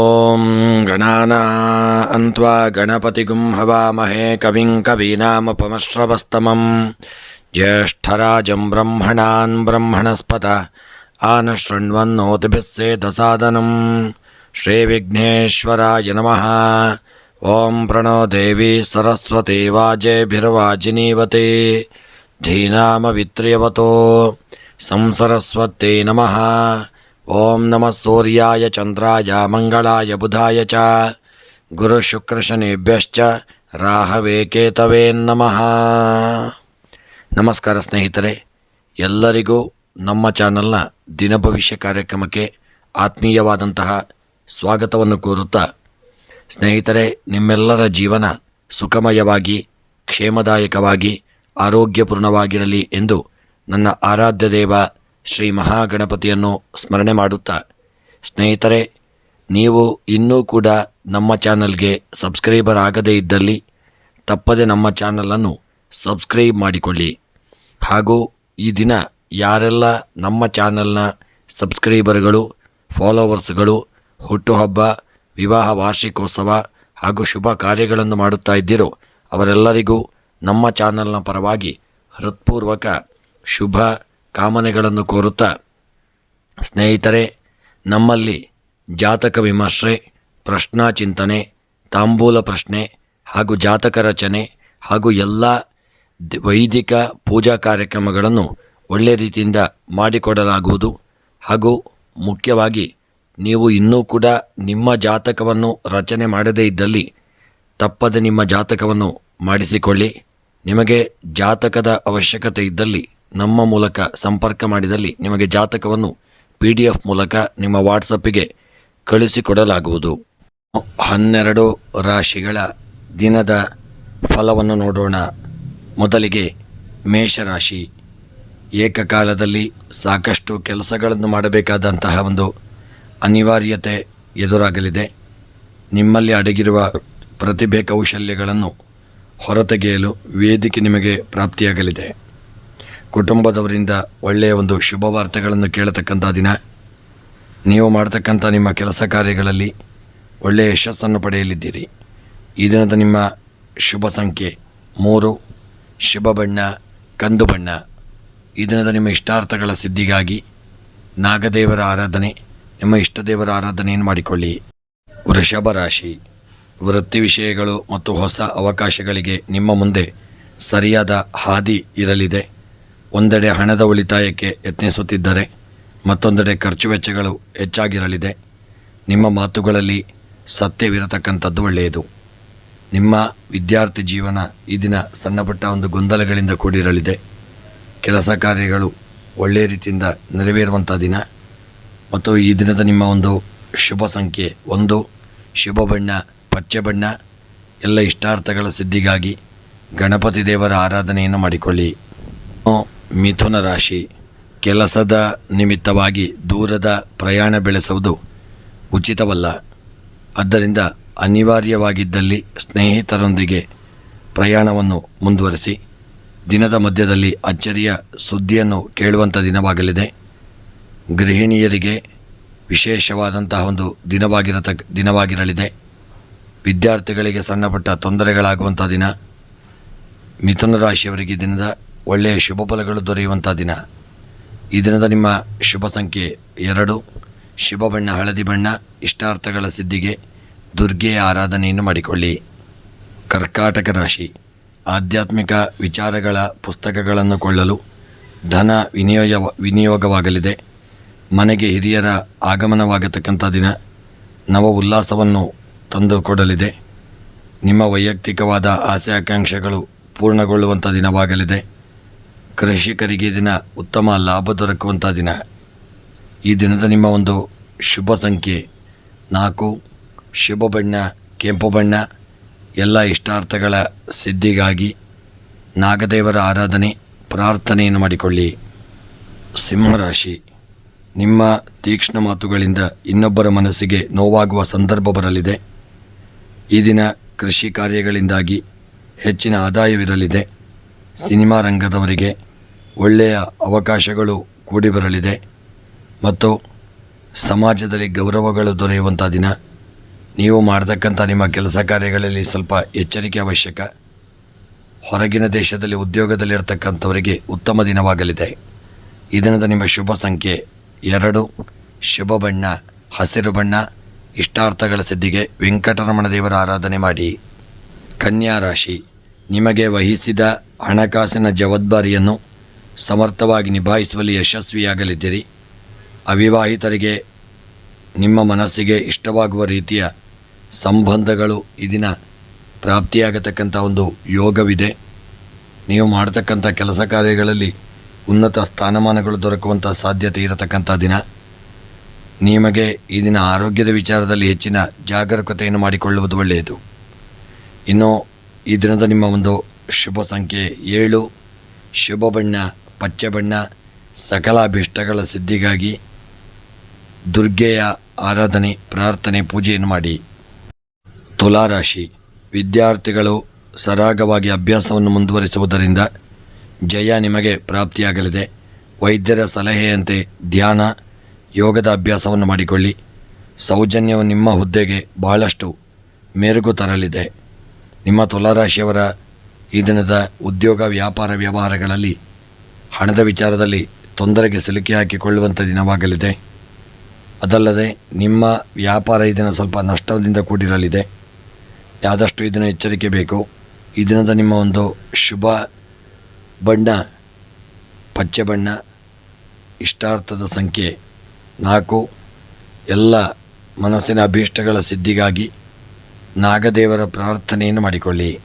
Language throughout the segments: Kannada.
ॐ गणानान्त्वा गणपतिगुं हवामहे कविं कवीनामुपमश्रवस्तमं ज्येष्ठराजं ब्रह्मणान् ब्रह्मणस्पत आनशृण्वन्नोतिभिः सेदसादनं श्रीविघ्नेश्वराय नमः ॐ प्रणो देवी सरस्वती वाजेभिर्वाजिनीवते धीनामवित्र्यवतो संसरस्वत्यै नमः ಓಂ ನಮಃ ಸೂರ್ಯಾಯ, ಚಂದ್ರಾಯ, ಮಂಗಳಾಯ, ಬುಧಾಯ ಚ. ಗುರು ಶುಕ್ರಶನಿಭ್ಯಶ್ಚ ರಾಹವೇ ಕೇತವೇ ನಮಃ. ನಮಸ್ಕಾರ ಸ್ನೇಹಿತರೆ, ಎಲ್ಲರಿಗೂ ನಮ್ಮ ಚಾನಲ್ನ ದಿನಭವಿಷ್ಯ ಕಾರ್ಯಕ್ರಮಕ್ಕೆ ಆತ್ಮೀಯವಾದಂತಹ ಸ್ವಾಗತವನ್ನು ಕೋರುತ್ತಾ, ಸ್ನೇಹಿತರೆ, ನಿಮ್ಮೆಲ್ಲರ ಜೀವನ ಸುಖಮಯವಾಗಿ, ಕ್ಷೇಮದಾಯಕವಾಗಿ, ಆರೋಗ್ಯಪೂರ್ಣವಾಗಿರಲಿ ಎಂದು ನನ್ನ ಆರಾಧ್ಯ ದೇವ ಶ್ರೀ ಮಹಾಗಣಪತಿಯನ್ನು ಸ್ಮರಣೆ ಮಾಡುತ್ತಾ, ಸ್ನೇಹಿತರೆ, ನೀವು ಇನ್ನೂ ಕೂಡ ನಮ್ಮ ಚಾನಲ್ಗೆ ಸಬ್ಸ್ಕ್ರೈಬರ್ ಆಗದೇ ಇದ್ದಲ್ಲಿ ತಪ್ಪದೆ ನಮ್ಮ ಚಾನಲನ್ನು ಸಬ್ಸ್ಕ್ರೈಬ್ ಮಾಡಿಕೊಳ್ಳಿ. ಹಾಗೂ ಈ ದಿನ ಯಾರೆಲ್ಲ ನಮ್ಮ ಚಾನಲ್ನ ಸಬ್ಸ್ಕ್ರೈಬರ್ಗಳು, ಫಾಲೋವರ್ಸ್ಗಳು, ಹುಟ್ಟುಹಬ್ಬ, ವಿವಾಹ ವಾರ್ಷಿಕೋತ್ಸವ ಹಾಗೂ ಶುಭ ಕಾರ್ಯಗಳನ್ನು ಮಾಡುತ್ತಾ ಇದ್ದೀರೋ, ಅವರೆಲ್ಲರಿಗೂ ನಮ್ಮ ಚಾನಲ್ನ ಪರವಾಗಿ ಹೃತ್ಪೂರ್ವಕ ಶುಭ ಕಾಮನೆಗಳನ್ನು ಕೋರುತ್ತಾ, ಸ್ನೇಹಿತರೆ, ನಮ್ಮಲ್ಲಿ ಜಾತಕ ವಿಮರ್ಶೆ, ಪ್ರಶ್ನಾ ಚಿಂತನೆ, ತಾಂಬೂಲ ಪ್ರಶ್ನೆ ಹಾಗೂ ಜಾತಕ ರಚನೆ ಹಾಗೂ ಎಲ್ಲ ವೈದಿಕ ಪೂಜಾ ಕಾರ್ಯಕ್ರಮಗಳನ್ನು ಒಳ್ಳೆಯ ರೀತಿಯಿಂದ ಮಾಡಿಕೊಡಲಾಗುವುದು. ಹಾಗೂ ಮುಖ್ಯವಾಗಿ ನೀವು ಇನ್ನೂ ಕೂಡ ನಿಮ್ಮ ಜಾತಕವನ್ನು ರಚನೆ ಮಾಡದೇ ಇದ್ದಲ್ಲಿ ತಪ್ಪದೆ ನಿಮ್ಮ ಜಾತಕವನ್ನು ಮಾಡಿಸಿಕೊಳ್ಳಿ. ನಿಮಗೆ ಜಾತಕದ ಅವಶ್ಯಕತೆ ಇದ್ದಲ್ಲಿ ನಮ್ಮ ಮೂಲಕ ಸಂಪರ್ಕ ಮಾಡಿದಲ್ಲಿ ನಿಮಗೆ ಜಾತಕವನ್ನು ಪಿ ಡಿ ಎಫ್ ಮೂಲಕ ನಿಮ್ಮ ವಾಟ್ಸಪ್ಪಿಗೆ ಕಳಿಸಿಕೊಡಲಾಗುವುದು. ಹನ್ನೆರಡು ರಾಶಿಗಳ ದಿನದ ಫಲವನ್ನು ನೋಡೋಣ. ಮೊದಲಿಗೆ ಮೇಷರಾಶಿ. ಏಕಕಾಲದಲ್ಲಿ ಸಾಕಷ್ಟು ಕೆಲಸಗಳನ್ನು ಮಾಡಬೇಕಾದಂತಹ ಒಂದು ಅನಿವಾರ್ಯತೆ ಎದುರಾಗಲಿದೆ. ನಿಮ್ಮಲ್ಲಿ ಅಡಗಿರುವ ಪ್ರತಿಭೆ ಕೌಶಲ್ಯಗಳನ್ನು ಹೊರತೆಗೆಯಲು ವೇದಿಕೆ ನಿಮಗೆ ಪ್ರಾಪ್ತಿಯಾಗಲಿದೆ. ಕುಟುಂಬದವರಿಂದ ಒಳ್ಳೆಯ ಒಂದು ಶುಭ ವಾರ್ತೆಗಳನ್ನು ಕೇಳತಕ್ಕಂಥ ದಿನ. ನೀವು ಮಾಡ್ತಕ್ಕಂಥ ನಿಮ್ಮ ಕೆಲಸ ಕಾರ್ಯಗಳಲ್ಲಿ ಒಳ್ಳೆಯ ಯಶಸ್ಸನ್ನು ಪಡೆಯಲಿದ್ದೀರಿ. ಈ ದಿನದ ನಿಮ್ಮ ಶುಭ ಸಂಖ್ಯೆ ಮೂರು, ಶುಭ ಬಣ್ಣ, ಕಂದು ಬಣ್ಣ. ಈ ದಿನದ ನಿಮ್ಮ ಇಷ್ಟಾರ್ಥಗಳ ಸಿದ್ಧಿಗಾಗಿ ನಾಗದೇವರ ಆರಾಧನೆ, ನಿಮ್ಮ ಇಷ್ಟದೇವರ ಆರಾಧನೆಯನ್ನು ಮಾಡಿಕೊಳ್ಳಿ. ವೃಷಭ ರಾಶಿ, ವೃತ್ತಿ ವಿಷಯಗಳು ಮತ್ತು ಹೊಸ ಅವಕಾಶಗಳಿಗೆ ನಿಮ್ಮ ಮುಂದೆ ಸರಿಯಾದ ಹಾದಿ ಇರಲಿದೆ. ಒಂದೆಡೆ ಹಣದ ಉಳಿತಾಯಕ್ಕೆ ಯತ್ನಿಸುತ್ತಿದ್ದರೆ ಮತ್ತೊಂದೆಡೆ ಖರ್ಚು ವೆಚ್ಚಗಳು ಹೆಚ್ಚಾಗಿರಲಿದೆ. ನಿಮ್ಮ ಮಾತುಗಳಲ್ಲಿ ಸತ್ಯವಿರತಕ್ಕಂಥದ್ದು ಒಳ್ಳೆಯದು. ನಿಮ್ಮ ವಿದ್ಯಾರ್ಥಿ ಜೀವನ ಈ ದಿನ ಸಣ್ಣಪುಟ್ಟ ಒಂದು ಗೊಂದಲಗಳಿಂದ ಕೂಡಿರಲಿದೆ. ಕೆಲಸ ಕಾರ್ಯಗಳು ಒಳ್ಳೆಯ ರೀತಿಯಿಂದ ನೆರವೇರುವಂಥ ದಿನ. ಮತ್ತು ಈ ದಿನದ ನಿಮ್ಮ ಒಂದು ಶುಭ ಸಂಖ್ಯೆ ಒಂದು. ಶುಭ ಬಣ್ಣ, ಪಚ್ಚೆ ಬಣ್ಣ, ಎಲ್ಲ ಇಷ್ಟಾರ್ಥಗಳ ಸಿದ್ಧಿಗಾಗಿ ಗಣಪತಿ ದೇವರ ಆರಾಧನೆಯನ್ನು ಮಾಡಿಕೊಳ್ಳಿ. ಮಿಥುನ ರಾಶಿ. ಕೆಲಸದ ನಿಮಿತ್ತವಾಗಿ ದೂರದ ಪ್ರಯಾಣ ಬೆಳೆಸುವುದು ಉಚಿತವಲ್ಲ. ಆದ್ದರಿಂದ ಅನಿವಾರ್ಯವಾಗಿದ್ದಲ್ಲಿ ಸ್ನೇಹಿತರೊಂದಿಗೆ ಪ್ರಯಾಣವನ್ನು ಮುಂದುವರಿಸಿ. ದಿನದ ಮಧ್ಯದಲ್ಲಿ ಅಚ್ಚರಿಯ ಸುದ್ದಿಯನ್ನು ಕೇಳುವಂಥ ದಿನವಾಗಲಿದೆ. ಗೃಹಿಣಿಯರಿಗೆ ವಿಶೇಷವಾದಂತಹ ಒಂದು ದಿನವಾಗಿರತ ದಿನವಾಗಿರಲಿದೆ. ವಿದ್ಯಾರ್ಥಿಗಳಿಗೆ ಸಣ್ಣಪುಟ್ಟ ತೊಂದರೆಗಳಾಗುವಂಥ ದಿನ. ಮಿಥುನ ರಾಶಿಯವರಿಗೆ ದಿನದ ಒಳ್ಳೆಯ ಶುಭ ಫಲಗಳು ದೊರೆಯುವಂಥ ದಿನ. ಈ ದಿನದ ನಿಮ್ಮ ಶುಭ ಸಂಖ್ಯೆ ಎರಡು. ಶುಭ ಬಣ್ಣ, ಹಳದಿ ಬಣ್ಣ, ಇಷ್ಟಾರ್ಥಗಳ ಸಿದ್ಧಿಗೆ ದುರ್ಗೆಯ ಆರಾಧನೆಯನ್ನು ಮಾಡಿಕೊಳ್ಳಿ. ಕರ್ಕಾಟಕ ರಾಶಿ. ಆಧ್ಯಾತ್ಮಿಕ ವಿಚಾರಗಳ ಪುಸ್ತಕಗಳನ್ನು ಕೊಳ್ಳಲು ಧನ ವಿನಿಯೋಗ, ವಿನಿಯೋಗವಾಗಲಿದೆ. ಮನೆಗೆ ಹಿರಿಯರ ಆಗಮನವಾಗತಕ್ಕಂಥ ದಿನ. ನವ ಉಲ್ಲಾಸವನ್ನು ತಂದುಕೊಡಲಿದೆ ನಿಮ್ಮ ವೈಯಕ್ತಿಕವಾದ ಆಸೆ ಆಕಾಂಕ್ಷೆಗಳು ಪೂರ್ಣಗೊಳ್ಳುವಂಥ ದಿನವಾಗಲಿದೆ. ಕೃಷಿಕರಿಗೆ ದಿನ ಉತ್ತಮ ಲಾಭ ದೊರಕುವಂಥ ದಿನ. ಈ ದಿನದ ನಿಮ್ಮ ಒಂದು ಶುಭ ಸಂಖ್ಯೆ. ನಾಲ್ಕು, ಶುಭ ಬಣ್ಣ, ಕೆಂಪು ಬಣ್ಣ, ಎಲ್ಲ ಇಷ್ಟಾರ್ಥಗಳ ಸಿದ್ಧಿಗಾಗಿ ನಾಗದೇವರ ಆರಾಧನೆ, ಪ್ರಾರ್ಥನೆಯನ್ನು ಮಾಡಿಕೊಳ್ಳಿ. ಸಿಂಹರಾಶಿ ನಿಮ್ಮ ತೀಕ್ಷ್ಣ ಮಾತುಗಳಿಂದ ಇನ್ನೊಬ್ಬರ ಮನಸ್ಸಿಗೆ ನೋವಾಗುವ ಸಂದರ್ಭ ಬರಲಿದೆ. ಈ ದಿನ ಕೃಷಿ ಕಾರ್ಯಗಳಿಂದಾಗಿ ಹೆಚ್ಚಿನ ಆದಾಯವಿರಲಿದೆ. ಸಿನಿಮಾ ರಂಗದವರಿಗೆ ಒಳ್ಳೆಯ ಅವಕಾಶಗಳು ಕೂಡಿ ಬರಲಿದೆ ಮತ್ತು ಸಮಾಜದಲ್ಲಿ ಗೌರವಗಳು ದೊರೆಯುವಂಥ ದಿನ. ನೀವು ಮಾಡತಕ್ಕಂಥ ನಿಮ್ಮ ಕೆಲಸ ಕಾರ್ಯಗಳಲ್ಲಿ ಸ್ವಲ್ಪ ಎಚ್ಚರಿಕೆ ಅವಶ್ಯಕ. ಹೊರಗಿನ ದೇಶದಲ್ಲಿ ಉದ್ಯೋಗದಲ್ಲಿರ್ತಕ್ಕಂಥವರಿಗೆ ಉತ್ತಮ ದಿನವಾಗಲಿದೆ. ಈ ದಿನದ ನಿಮ್ಮ ಶುಭ ಸಂಖ್ಯೆ ಎರಡು. ಶುಭ ಬಣ್ಣ, ಹಸಿರು ಬಣ್ಣ, ಇಷ್ಟಾರ್ಥಗಳ ಸಿದ್ಧಿಗೆ ವೆಂಕಟರಮಣ ದೇವರ ಆರಾಧನೆ ಮಾಡಿ. ಕನ್ಯಾ ರಾಶಿ, ನಿಮಗೆ ವಹಿಸಿದ ಹಣಕಾಸಿನ ಜವಾಬ್ದಾರಿಯನ್ನು ಸಮರ್ಥವಾಗಿ ನಿಭಾಯಿಸುವಲ್ಲಿ ಯಶಸ್ವಿಯಾಗಲಿದ್ದೀರಿ. ಅವಿವಾಹಿತರಿಗೆ ನಿಮ್ಮ ಮನಸ್ಸಿಗೆ ಇಷ್ಟವಾಗುವ ರೀತಿಯ ಸಂಬಂಧಗಳು ಈ ದಿನ ಪ್ರಾಪ್ತಿಯಾಗತಕ್ಕಂಥ ಒಂದು ಯೋಗವಿದೆ. ನೀವು ಮಾಡತಕ್ಕಂಥ ಕೆಲಸ ಕಾರ್ಯಗಳಲ್ಲಿ ಉನ್ನತ ಸ್ಥಾನಮಾನಗಳು ದೊರಕುವಂಥ ಸಾಧ್ಯತೆ ಇರತಕ್ಕಂಥ ದಿನ. ನಿಮಗೆ ಈ ದಿನ ಆರೋಗ್ಯದ ವಿಚಾರದಲ್ಲಿ ಹೆಚ್ಚಿನ ಜಾಗರೂಕತೆಯನ್ನು ಮಾಡಿಕೊಳ್ಳುವುದು ಒಳ್ಳೆಯದು. ಇನ್ನು ಈ ದಿನದ ನಿಮ್ಮ ಒಂದು ಶುಭ ಸಂಖ್ಯೆ ಏಳು. ಶುಭ ಬಣ್ಣ, ಪಚ್ಚೆ ಬಣ್ಣ ಸಕಲ ಅಭಿಷ್ಟಗಳ ಸಿದ್ಧಿಗಾಗಿ ದುರ್ಗೆಯ ಆರಾಧನೆ, ಪ್ರಾರ್ಥನೆ, ಪೂಜೆಯನ್ನು ಮಾಡಿ. ತುಲಾರಾಶಿ, ವಿದ್ಯಾರ್ಥಿಗಳು ಸರಾಗವಾಗಿ ಅಭ್ಯಾಸವನ್ನು ಮುಂದುವರಿಸುವುದರಿಂದ ಜಯ ನಿಮಗೆ ಪ್ರಾಪ್ತಿಯಾಗಲಿದೆ. ವೈದ್ಯರ ಸಲಹೆಯಂತೆ ಧ್ಯಾನ, ಯೋಗದ ಅಭ್ಯಾಸವನ್ನು ಮಾಡಿಕೊಳ್ಳಿ. ಸೌಜನ್ಯವು ನಿಮ್ಮ ಹುದ್ದೆಗೆ ಬಹಳಷ್ಟು ಮೆರುಗು ತರಲಿದೆ. ನಿಮ್ಮ ತುಲಾರಾಶಿಯವರ ಈ ದಿನದ ಉದ್ಯೋಗ, ವ್ಯಾಪಾರ, ವ್ಯವಹಾರಗಳಲ್ಲಿ ಹಣದ ವಿಚಾರದಲ್ಲಿ ತೊಂದರೆಗೆ ಸಿಲುಕಿ ಹಾಕಿಕೊಳ್ಳುವಂಥ ದಿನವಾಗಲಿದೆ. ಅದಲ್ಲದೆ ನಿಮ್ಮ ವ್ಯಾಪಾರ ಈ ದಿನ ಸ್ವಲ್ಪ ನಷ್ಟದಿಂದ ಕೂಡಿರಲಿದೆ. ಆದಷ್ಟು ಇದನ್ನು ಎಚ್ಚರಿಕೆ ಬೇಕು. ಈ ದಿನದ ನಿಮ್ಮ ಒಂದು ಶುಭ ಬಣ್ಣ, ಪಚ್ಚೆ ಬಣ್ಣ, ಇಷ್ಟಾರ್ಥದ ಸಂಖ್ಯೆ ನಾಲ್ಕು. ಎಲ್ಲ ಮನಸ್ಸಿನ ಅಭೀಷ್ಟಗಳ ಸಿದ್ಧಿಗಾಗಿ ನಾಗದೇವರ ಪ್ರಾರ್ಥನೆಯನ್ನು ಮಾಡಿಕೊಳ್ಳಿ.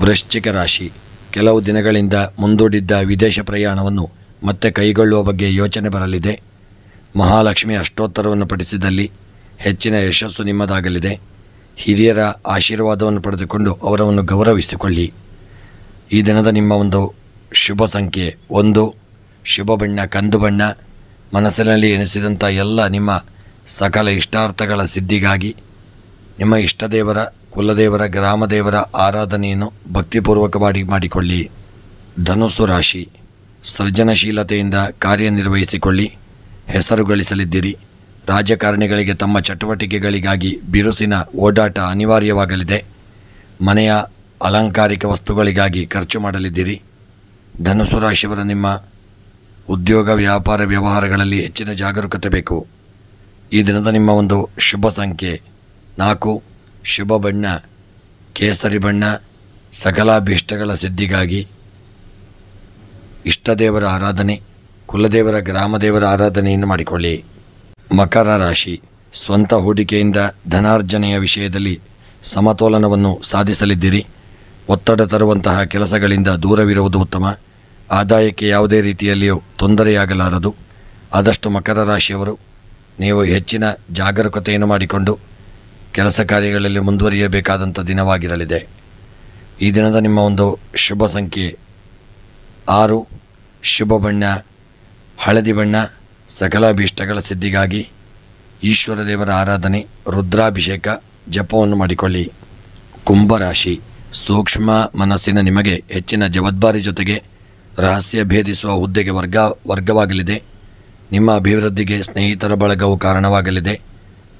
ವೃಶ್ಚಿಕ ರಾಶಿ. ಕೆಲವು ದಿನಗಳಿಂದ ಮುಂದೂಡಿದ್ದ ವಿದೇಶ ಪ್ರಯಾಣವನ್ನು ಮತ್ತೆ ಕೈಗೊಳ್ಳುವ ಬಗ್ಗೆ ಯೋಚನೆ ಬರಲಿದೆ. ಮಹಾಲಕ್ಷ್ಮಿ ಅಷ್ಟೋತ್ತರವನ್ನು ಪಡಿಸಿದಲ್ಲಿ ಹೆಚ್ಚಿನ ಯಶಸ್ಸು ನಿಮ್ಮದಾಗಲಿದೆ. ಹಿರಿಯರ ಆಶೀರ್ವಾದವನ್ನು ಪಡೆದುಕೊಂಡು ಅವರನ್ನು ಗೌರವಿಸಿಕೊಳ್ಳಿ. ಈ ದಿನದ ನಿಮ್ಮ ಒಂದು ಶುಭ ಸಂಖ್ಯೆ ಒಂದು. ಶುಭ ಬಣ್ಣ, ಕಂದು ಬಣ್ಣ. ಮನಸ್ಸಿನಲ್ಲಿ ಎನಿಸಿದಂಥ ಎಲ್ಲ ನಿಮ್ಮ ಸಕಲ ಇಷ್ಟಾರ್ಥಗಳ ಸಿದ್ಧಿಗಾಗಿ ನಿಮ್ಮ ಇಷ್ಟದೇವರ ಕುಲದೇವರ, ಗ್ರಾಮದೇವರ ಆರಾಧನೆಯನ್ನು ಭಕ್ತಿಪೂರ್ವಕವಾಗಿ ಮಾಡಿಕೊಳ್ಳಿ. ಧನುಸ್ಸು ರಾಶಿ, ಸೃಜನಶೀಲತೆಯಿಂದ ಕಾರ್ಯನಿರ್ವಹಿಸಿಕೊಳ್ಳಿ. ಹೆಸರು ಗಳಿಸಲಿದ್ದೀರಿ. ರಾಜಕಾರಣಿಗಳಿಗೆ ತಮ್ಮ ಚಟುವಟಿಕೆಗಳಿಗಾಗಿ ಬಿರುಸಿನ ಓಡಾಟ ಅನಿವಾರ್ಯವಾಗಲಿದೆ. ಮನೆಯ ಅಲಂಕಾರಿಕ ವಸ್ತುಗಳಿಗಾಗಿ ಖರ್ಚು ಮಾಡಲಿದ್ದೀರಿ. ಧನುಸು ರಾಶಿಯವರ ನಿಮ್ಮ ಉದ್ಯೋಗ, ವ್ಯಾಪಾರ ವ್ಯವಹಾರಗಳಲ್ಲಿ ಹೆಚ್ಚಿನ ಜಾಗರೂಕತೆ ಬೇಕು. ಈ ದಿನದ ನಿಮ್ಮ ಒಂದು ಶುಭ ಸಂಖ್ಯೆ ನಾಲ್ಕು. ಶುಭ ಬಣ್ಣ, ಕೇಸರಿ ಬಣ್ಣ, ಸಕಲಾಭೀಷ್ಟಗಳ ಸಿದ್ಧಿಗಾಗಿ ಇಷ್ಟದೇವರ ಆರಾಧನೆ, ಕುಲದೇವರ, ಗ್ರಾಮದೇವರ ಆರಾಧನೆಯನ್ನು ಮಾಡಿಕೊಳ್ಳಿ. ಮಕರ ರಾಶಿ, ಸ್ವಂತ ಹೂಡಿಕೆಯಿಂದ ಧನಾರ್ಜನೆಯ ವಿಷಯದಲ್ಲಿ ಸಮತೋಲನವನ್ನು ಸಾಧಿಸಲಿದ್ದೀರಿ. ಒತ್ತಡ ತರುವಂತಹ ಕೆಲಸಗಳಿಂದ ದೂರವಿರುವುದು ಉತ್ತಮ. ಆದಾಯಕ್ಕೆ ಯಾವುದೇ ರೀತಿಯಲ್ಲಿಯೂ ತೊಂದರೆಯಾಗಲಾರದು. ಆದಷ್ಟು ಮಕರ ರಾಶಿಯವರು, ನೀವು ಹೆಚ್ಚಿನ ಜಾಗರೂಕತೆಯನ್ನು ಮಾಡಿಕೊಂಡು ಕೆಲಸ ಕಾರ್ಯಗಳಲ್ಲಿ ಮುಂದುವರಿಯಬೇಕಾದಂಥ ದಿನವಾಗಿರಲಿದೆ. ಈ ದಿನದ ನಿಮ್ಮ ಒಂದು ಶುಭ ಸಂಖ್ಯೆ. ಆರು, ಶುಭ ಬಣ್ಣ, ಹಳದಿ ಬಣ್ಣ, ಸಕಲಾಭೀಷ್ಟಗಳ ಸಿದ್ಧಿಗಾಗಿ ಈಶ್ವರ ದೇವರ ಆರಾಧನೆ, ರುದ್ರಾಭಿಷೇಕ, ಜಪವನ್ನು ಮಾಡಿಕೊಳ್ಳಿ. ಕುಂಭರಾಶಿ, ಸೂಕ್ಷ್ಮ ಮನಸ್ಸಿನ ನಿಮಗೆ ಹೆಚ್ಚಿನ ಜವಾಬ್ದಾರಿ ಜೊತೆಗೆ ರಹಸ್ಯ ಭೇದಿಸುವ ಹುದ್ದೆಗೆ ವರ್ಗ, ವರ್ಗವಾಗಲಿದೆ. ನಿಮ್ಮ ಅಭಿವೃದ್ಧಿಗೆ ಸ್ನೇಹಿತರ ಬಳಗವು ಕಾರಣವಾಗಲಿದೆ.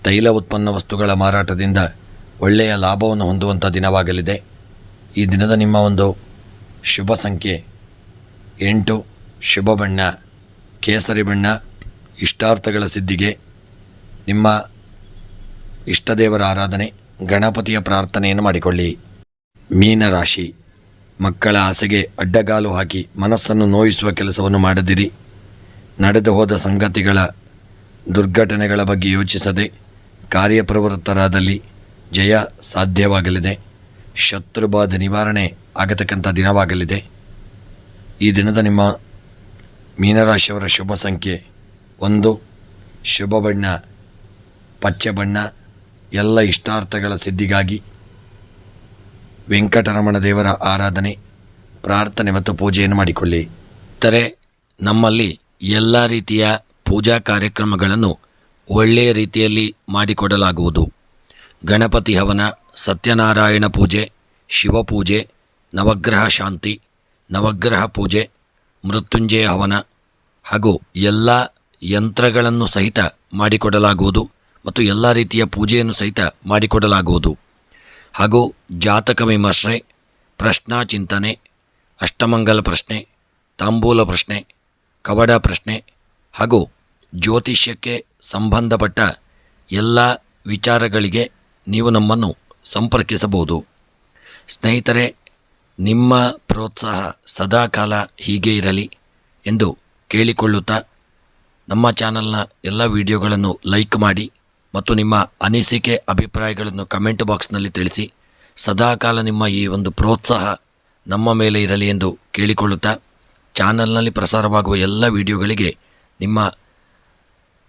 ತೈಲ ಉತ್ಪನ್ನ ವಸ್ತುಗಳ ಮಾರಾಟದಿಂದ ಒಳ್ಳೆಯ ಲಾಭವನ್ನು ಹೊಂದುವಂಥ ದಿನವಾಗಲಿದೆ. ಈ ದಿನದ ನಿಮ್ಮ ಒಂದು ಶುಭ ಸಂಖ್ಯೆ. ಎಂಟು, ಶುಭ ಬಣ್ಣ, ಕೇಸರಿ ಬಣ್ಣ, ಇಷ್ಟಾರ್ಥಗಳ ಸಿದ್ಧಿಗೆ ನಿಮ್ಮ ಇಷ್ಟದೇವರ ಆರಾಧನೆ, ಗಣಪತಿಯ ಪ್ರಾರ್ಥನೆಯನ್ನು ಮಾಡಿಕೊಳ್ಳಿ. ಮೀನರಾಶಿ, ಮಕ್ಕಳ ಆಸೆಗೆ ಅಡ್ಡಗಾಲು ಹಾಕಿ ಮನಸ್ಸನ್ನು ನೋಯಿಸುವ ಕೆಲಸವನ್ನು ಮಾಡದಿರಿ. ನಡೆದು ಹೋದ ಸಂಗತಿಗಳ, ದುರ್ಘಟನೆಗಳ ಬಗ್ಗೆ ಯೋಚಿಸದೆ ಕಾರ್ಯಪ್ರವೃತ್ತರಾದಲ್ಲಿ ಜಯ ಸಾಧ್ಯವಾಗಲಿದೆ. ಶತ್ರುಬಾಧ ನಿವಾರಣೆ ಆಗತಕ್ಕಂಥ ದಿನವಾಗಲಿದೆ. ಈ ದಿನದ ನಿಮ್ಮ ಮೀನರಾಶಿಯವರ ಶುಭ ಸಂಖ್ಯೆ ಒಂದು. ಶುಭ ಬಣ್ಣ, ಪಚ್ಚೆ ಬಣ್ಣ, ಎಲ್ಲ ಇಷ್ಟಾರ್ಥಗಳ ಸಿದ್ಧಿಗಾಗಿ ವೆಂಕಟರಮಣ ದೇವರ ಆರಾಧನೆ, ಪ್ರಾರ್ಥನೆ ಮತ್ತು ಪೂಜೆಯನ್ನು ಮಾಡಿಕೊಳ್ಳಿ. ಇತರೆ ನಮ್ಮಲ್ಲಿ ಎಲ್ಲ ರೀತಿಯ ಪೂಜಾ ಕಾರ್ಯಕ್ರಮಗಳನ್ನು ಒಳ್ಳೆಯ ರೀತಿಯಲ್ಲಿ ಮಾಡಿಕೊಡಲಾಗುವುದು. ಗಣಪತಿ ಹವನ, ಸತ್ಯನಾರಾಯಣ ಪೂಜೆ ಶಿವಪೂಜೆ ನವಗ್ರಹ ಶಾಂತಿ, ನವಗ್ರಹ ಪೂಜೆ, ಮೃತ್ಯುಂಜಯ ಹವನ ಹಾಗೂ ಎಲ್ಲ ಯಂತ್ರಗಳನ್ನು ಸಹಿತ ಮಾಡಿಕೊಡಲಾಗುವುದು ಮತ್ತು ಎಲ್ಲ ರೀತಿಯ ಪೂಜೆಯನ್ನು ಸಹಿತ ಮಾಡಿಕೊಡಲಾಗುವುದು. ಹಾಗೂ ಜಾತಕ ವಿಮರ್ಶೆ, ಪ್ರಶ್ನಾ ಚಿಂತನೆ, ಅಷ್ಟಮಂಗಲ ಪ್ರಶ್ನೆ, ತಾಂಬೂಲ ಪ್ರಶ್ನೆ, ಕವಡ ಪ್ರಶ್ನೆ ಹಾಗೂ ಜ್ಯೋತಿಷ್ಯಕ್ಕೆ ಸಂಬಂಧಪಟ್ಟ ಎಲ್ಲ ವಿಚಾರಗಳಿಗೆ ನೀವು ನಮ್ಮನ್ನು ಸಂಪರ್ಕಿಸಬಹುದು. ಸ್ನೇಹಿತರೆ, ನಿಮ್ಮ ಪ್ರೋತ್ಸಾಹ ಸದಾಕಾಲ ಹೀಗೆ ಇರಲಿ ಎಂದು ಕೇಳಿಕೊಳ್ಳುತ್ತಾ ನಮ್ಮ ಚಾನಲ್ನ ಎಲ್ಲ ವಿಡಿಯೋಗಳನ್ನು ಲೈಕ್ ಮಾಡಿ ಮತ್ತು ನಿಮ್ಮ ಅನಿಸಿಕೆ ಅಭಿಪ್ರಾಯಗಳನ್ನು ಕಮೆಂಟ್ ಬಾಕ್ಸ್ನಲ್ಲಿ ತಿಳಿಸಿ. ಸದಾಕಾಲ ನಿಮ್ಮ ಈ ಒಂದು ಪ್ರೋತ್ಸಾಹ ನಮ್ಮ ಮೇಲೆ ಇರಲಿ ಎಂದು ಕೇಳಿಕೊಳ್ಳುತ್ತಾ ಚಾನಲ್ನಲ್ಲಿ ಪ್ರಸಾರವಾಗುವ ಎಲ್ಲ ವಿಡಿಯೋಗಳಿಗೆ ನಿಮ್ಮ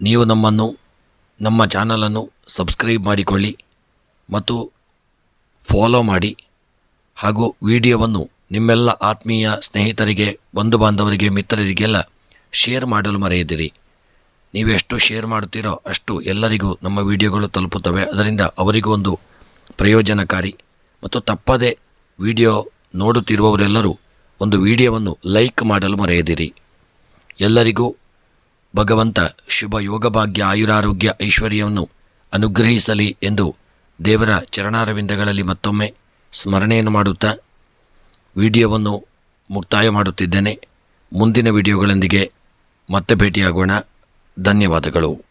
ನೀವು ನಮ್ಮನ್ನು, ನಮ್ಮ ಚಾನಲನ್ನು ಸಬ್ಸ್ಕ್ರೈಬ್ ಮಾಡಿಕೊಳ್ಳಿ ಮತ್ತು ಫಾಲೋ ಮಾಡಿ ಹಾಗೂ ವಿಡಿಯೋವನ್ನು ನಿಮ್ಮೆಲ್ಲ ಆತ್ಮೀಯ ಸ್ನೇಹಿತರಿಗೆ ಬಂಧು ಬಾಂಧವರಿಗೆ ಮಿತ್ರರಿಗೆಲ್ಲ ಶೇರ್ ಮಾಡಲು ಮರೆಯದಿರಿ. ನೀವೆಷ್ಟು ಶೇರ್ ಮಾಡುತ್ತೀರೋ ಅಷ್ಟು ಎಲ್ಲರಿಗೂ ನಮ್ಮ ವಿಡಿಯೋಗಳು ತಲುಪುತ್ತವೆ. ಅದರಿಂದ ಅವರಿಗೂ ಒಂದು ಪ್ರಯೋಜನಕಾರಿ ಮತ್ತು ತಪ್ಪದೆ ವಿಡಿಯೋ ನೋಡುತ್ತಿರುವವರೆಲ್ಲರೂ ಒಂದು ವಿಡಿಯೋವನ್ನು ಲೈಕ್ ಮಾಡಲು ಮರೆಯದಿರಿ. ಎಲ್ಲರಿಗೂ ಭಗವಂತ ಶುಭ ಯೋಗಭಾಗ್ಯ ಆಯುರಾರೋಗ್ಯ ಐಶ್ವರ್ಯವನ್ನು ಅನುಗ್ರಹಿಸಲಿ ಎಂದು ದೇವರ ಚರಣಾರವಿಂದಗಳಲ್ಲಿ ಮತ್ತೊಮ್ಮೆ ಸ್ಮರಣೆಯನ್ನು ಮಾಡುತ್ತಾ ವಿಡಿಯೋವನ್ನು ಮುಕ್ತಾಯ ಮಾಡುತ್ತಿದ್ದೇನೆ. ಮುಂದಿನ ವಿಡಿಯೋಗಳೊಂದಿಗೆ ಮತ್ತೆ ಭೇಟಿಯಾಗೋಣ. ಧನ್ಯವಾದಗಳು.